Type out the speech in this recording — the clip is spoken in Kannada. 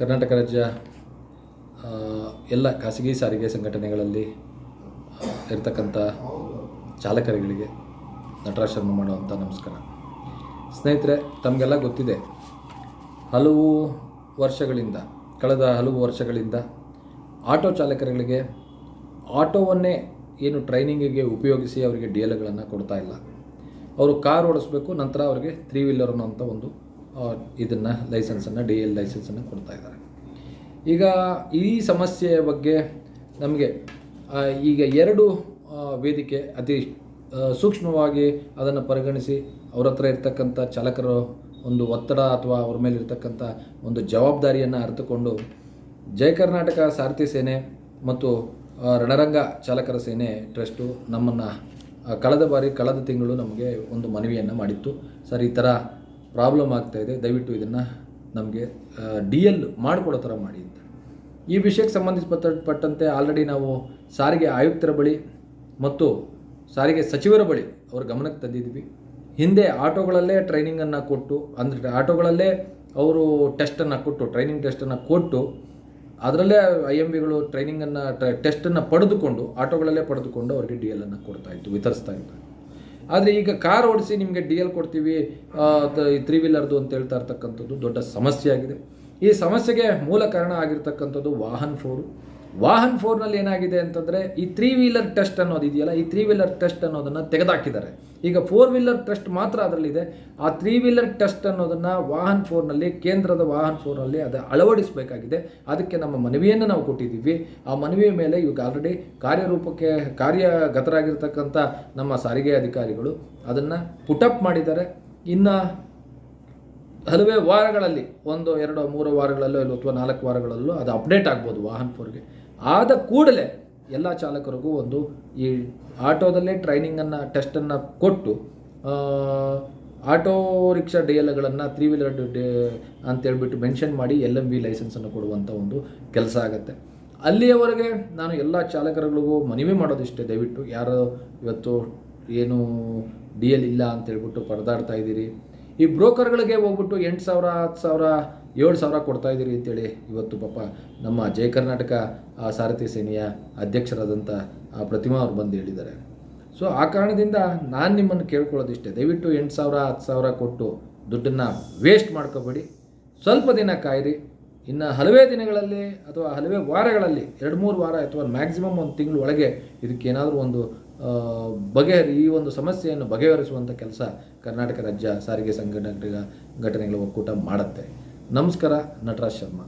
ಕರ್ನಾಟಕ ರಾಜ್ಯ ಎಲ್ಲ ಖಾಸಗಿ ಸಾರಿಗೆ ಸಂಘಟನೆಗಳಲ್ಲಿ ಇರತಕ್ಕಂಥ ಚಾಲಕರುಗಳಿಗೆ ನಟರಾಜ್ ಶರ್ಮ ಮಾಡುವಂಥ ನಮಸ್ಕಾರ. ಸ್ನೇಹಿತರೆ, ತಮಗೆಲ್ಲ ಗೊತ್ತಿದೆ, ಹಲವು ವರ್ಷಗಳಿಂದ, ಕಳೆದ ಹಲವು ವರ್ಷಗಳಿಂದ ಆಟೋ ಚಾಲಕರುಗಳಿಗೆ ಆಟೋವನ್ನೇ ಏನು ಟ್ರೈನಿಂಗಿಗೆ ಉಪಯೋಗಿಸಿ ಅವರಿಗೆ ಡಿ ಎಲ್ಗಳನ್ನು ಕೊಡ್ತಾ ಇಲ್ಲ. ಅವರು ಕಾರ್ ಓಡಿಸ್ಬೇಕು, ನಂತರ ಅವರಿಗೆ ತ್ರೀ ವೀಲರ್ ಅನ್ನೋಂಥ ಒಂದು ಇದನ್ನು ಲೈಸೆನ್ಸನ್ನು, ಡಿ ಎಲ್ ಲೈಸೆನ್ಸನ್ನು ಕೊಡ್ತಾ ಇದ್ದಾರೆ. ಈಗ ಈ ಸಮಸ್ಯೆಯ ಬಗ್ಗೆ ನಮಗೆ ಈಗ ಎರಡು ವೇದಿಕೆ ಅತಿ ಸೂಕ್ಷ್ಮವಾಗಿ ಅದನ್ನು ಪರಿಗಣಿಸಿ ಅವ್ರ ಹತ್ರ ಇರ್ತಕ್ಕಂಥ ಚಾಲಕರ ಒಂದು ಒತ್ತಡ ಅಥವಾ ಅವ್ರ ಮೇಲೆ ಇರ್ತಕ್ಕಂಥ ಒಂದು ಜವಾಬ್ದಾರಿಯನ್ನು ಅರಿತುಕೊಂಡು ಜಯ ಕರ್ನಾಟಕ ಸಾರಥಿ ಸೇನೆ ಮತ್ತು ರಣರಂಗ ಚಾಲಕರ ಸೇನೆ ಟ್ರಸ್ಟು ನಮ್ಮನ್ನು ಕಳೆದ ಬಾರಿ ಕಳೆದ ತಿಂಗಳು ನಮಗೆ ಒಂದು ಮನವಿಯನ್ನು ಮಾಡಿತ್ತು. ಸರ್, ಈ ಥರ ಪ್ರಾಬ್ಲಮ್ ಆಗ್ತಾಯಿದೆ ದಯವಿಟ್ಟು ಇದನ್ನು ನಮಗೆ ಡಿ ಎಲ್ ಮಾಡಿಕೊಡೋ ಥರ ಮಾಡಿ ಅಂತ. ಈ ವಿಷಯಕ್ಕೆ ಸಂಬಂಧಿಸಪಟ್ಟಂತೆ ಪಟ್ಟಂತೆ ಆಲ್ರೆಡಿ ನಾವು ಸಾರಿಗೆ ಆಯುಕ್ತರ ಬಳಿ ಮತ್ತು ಸಾರಿಗೆ ಸಚಿವರ ಬಳಿ ಅವ್ರ ಗಮನಕ್ಕೆ ತಂದಿದ್ವಿ. ಹಿಂದೆ ಆಟೋಗಳಲ್ಲೇ ಟ್ರೈನಿಂಗನ್ನು ಕೊಟ್ಟು, ಅಂದರೆ ಆಟೋಗಳಲ್ಲೇ ಅವರು ಟೆಸ್ಟನ್ನು ಕೊಟ್ಟು ಟ್ರೈನಿಂಗ್ ಟೆಸ್ಟನ್ನು ಕೊಟ್ಟು, ಅದರಲ್ಲೇ ಐ ಎಂ ಬಿಗಳು ಟ್ರೈನಿಂಗನ್ನು ಟೆಸ್ಟನ್ನು ಪಡೆದುಕೊಂಡು, ಆಟೋಗಳಲ್ಲೇ ಪಡೆದುಕೊಂಡು ಅವರಿಗೆ ಡಿ ಎಲ್ ಅನ್ನು ಕೊಡ್ತಾ ಇತ್ತು ವಿತರಿಸ್ತಾ ಇತ್ತು ಆದರೆ ಈಗ ಕಾರ್ ಓಡಿಸಿ ನಿಮಗೆ ಡಿ ಎಲ್ ಕೊಡ್ತೀವಿ ತ್ರೀ ವೀಲರ್ದು ಅಂತ ಹೇಳ್ತಾ ಇರ್ತಕ್ಕಂಥದ್ದು ದೊಡ್ಡ ಸಮಸ್ಯೆ ಆಗಿದೆ ಈ ಸಮಸ್ಯೆಗೆ ಮೂಲ ಕಾರಣ ಆಗಿರ್ತಕ್ಕಂಥದ್ದು ವಾಹನ್ ಫೋರು ವಾಹನ್ ಫೋರ್ನಲ್ಲಿ ಏನಾಗಿದೆ ಅಂತಂದರೆ ಈ ತ್ರೀ ವೀಲರ್ ಟೆಸ್ಟ್ ಅನ್ನೋದು ಇದೆಯಲ್ಲ, ಈ ತ್ರೀ ವೀಲರ್ ಟೆಸ್ಟ್ ಅನ್ನೋದನ್ನು ತೆಗೆದಾಕಿದ್ದಾರೆ. ಈಗ ಫೋರ್ ವೀಲರ್ ಟೆಸ್ಟ್ ಮಾತ್ರ ಅದರಲ್ಲಿದೆ. ಆ ತ್ರೀ ವೀಲರ್ ಟೆಸ್ಟ್ ಅನ್ನೋದನ್ನು ವಾಹನ್ ಫೋರ್ನಲ್ಲಿ, ಕೇಂದ್ರದ ವಾಹನ್ ಫೋರ್ನಲ್ಲಿ ಅದು ಅಳವಡಿಸಬೇಕಾಗಿದೆ. ಅದಕ್ಕೆ ನಮ್ಮ ಮನವಿಯನ್ನು ನಾವು ಕೊಟ್ಟಿದ್ದೀವಿ. ಆ ಮನವಿಯ ಮೇಲೆ ಇವಾಗ ಆಲ್ರೆಡಿ ಕಾರ್ಯರೂಪಕ್ಕೆ, ಕಾರ್ಯಗತರಾಗಿರ್ತಕ್ಕಂಥ ನಮ್ಮ ಸಾರಿಗೆ ಅಧಿಕಾರಿಗಳು ಅದನ್ನು ಪುಟಪ್ ಮಾಡಿದ್ದಾರೆ. ಇನ್ನು ಹಲವೇ ವಾರಗಳಲ್ಲಿ, ಒಂದು, ಎರಡು, ಮೂರು ವಾರಗಳಲ್ಲೋ, ಇಲ್ಲ, ಅಥವಾ ನಾಲ್ಕು ವಾರಗಳಲ್ಲೋ ಅದು ಅಪ್ಡೇಟ್ ಆಗ್ಬೋದು ವಾಹನ್ ಫೋರ್ಗೆ ಆದ ಕೂಡಲೇ ಎಲ್ಲ ಚಾಲಕರಿಗೂ ಒಂದು ಈ ಆಟೋದಲ್ಲೇ ಟ್ರೈನಿಂಗನ್ನು ಟೆಸ್ಟನ್ನು ಕೊಟ್ಟು ಆಟೋ ರಿಕ್ಷಾ ಡಿ ಎಲ್ಗಳನ್ನು ತ್ರೀ ವೀಲರ್ ಡೆ, ಅಂತೇಳ್ಬಿಟ್ಟು ಮೆನ್ಷನ್ ಮಾಡಿ ಎಲ್ ಎಂ ವಿ ಲೈಸೆನ್ಸನ್ನು ಕೊಡುವಂಥ ಒಂದು ಕೆಲಸ ಆಗುತ್ತೆ. ಅಲ್ಲಿಯವರೆಗೆ ನಾನು ಎಲ್ಲ ಚಾಲಕರುಗಳಿಗೂ ಮನವಿ ಮಾಡೋದಿಷ್ಟೇ. ದಯವಿಟ್ಟು ಯಾರು ಇವತ್ತು ಏನು ಡಿ ಎಲ್ ಇಲ್ಲ ಅಂತ ಹೇಳ್ಬಿಟ್ಟು ಪರದಾಡ್ತಾ ಇದ್ದೀರಿ. ಈ ಬ್ರೋಕರ್ಗಳಿಗೆ ಹೋಗ್ಬಿಟ್ಟು ಎಂಟು ಸಾವಿರ, ಹತ್ತು ಸಾವಿರ, ಏಳು ಸಾವಿರ ಕೊಡ್ತಾ ಇದ್ದೀರಿ ಅಂತೇಳಿ ಇವತ್ತು ಪಾಪ ನಮ್ಮ ಜಯ ಕರ್ನಾಟಕ ಸಾರಥಿ ಸೇನೆಯ ಅಧ್ಯಕ್ಷರಾದಂಥ ಪ್ರತಿಮಾ ಅವ್ರು ಬಂದು ಹೇಳಿದ್ದಾರೆ. ಸೊ ಆ ಕಾರಣದಿಂದ ನಾನು ನಿಮ್ಮನ್ನು ಕೇಳ್ಕೊಳ್ಳೋದಿಷ್ಟೇ. ದಯವಿಟ್ಟು ಎಂಟು ಸಾವಿರ, ಹತ್ತು ಸಾವಿರ ಕೊಟ್ಟು ದುಡ್ಡನ್ನು ವೇಸ್ಟ್ ಮಾಡ್ಕೋಬೇಡಿ. ಸ್ವಲ್ಪ ದಿನ ಕಾಯಿರಿ. ಇನ್ನು ಹಲವೇ ದಿನಗಳಲ್ಲಿ ಅಥವಾ ಹಲವೇ ವಾರಗಳಲ್ಲಿ, ಎರಡು ಮೂರು ವಾರ ಅಥವಾ ಮ್ಯಾಕ್ಸಿಮಮ್ ಒಂದು ತಿಂಗಳ ಒಳಗೆ ಇದಕ್ಕೇನಾದರೂ ಒಂದು ಬಗೆಹರಿ, ಈ ಒಂದು ಸಮಸ್ಯೆಯನ್ನು ಬಗೆಹರಿಸುವಂಥ ಕೆಲಸ ಕರ್ನಾಟಕ ರಾಜ್ಯ ಸಾರಿಗೆ ಸಂಘಟನೆಗಳ ಘಟನೆಗಳ ಒಕ್ಕೂಟ ಮಾಡುತ್ತೆ. ನಮಸ್ಕಾರ, ನಟರಾಜ್ ಶರ್ಮಾ.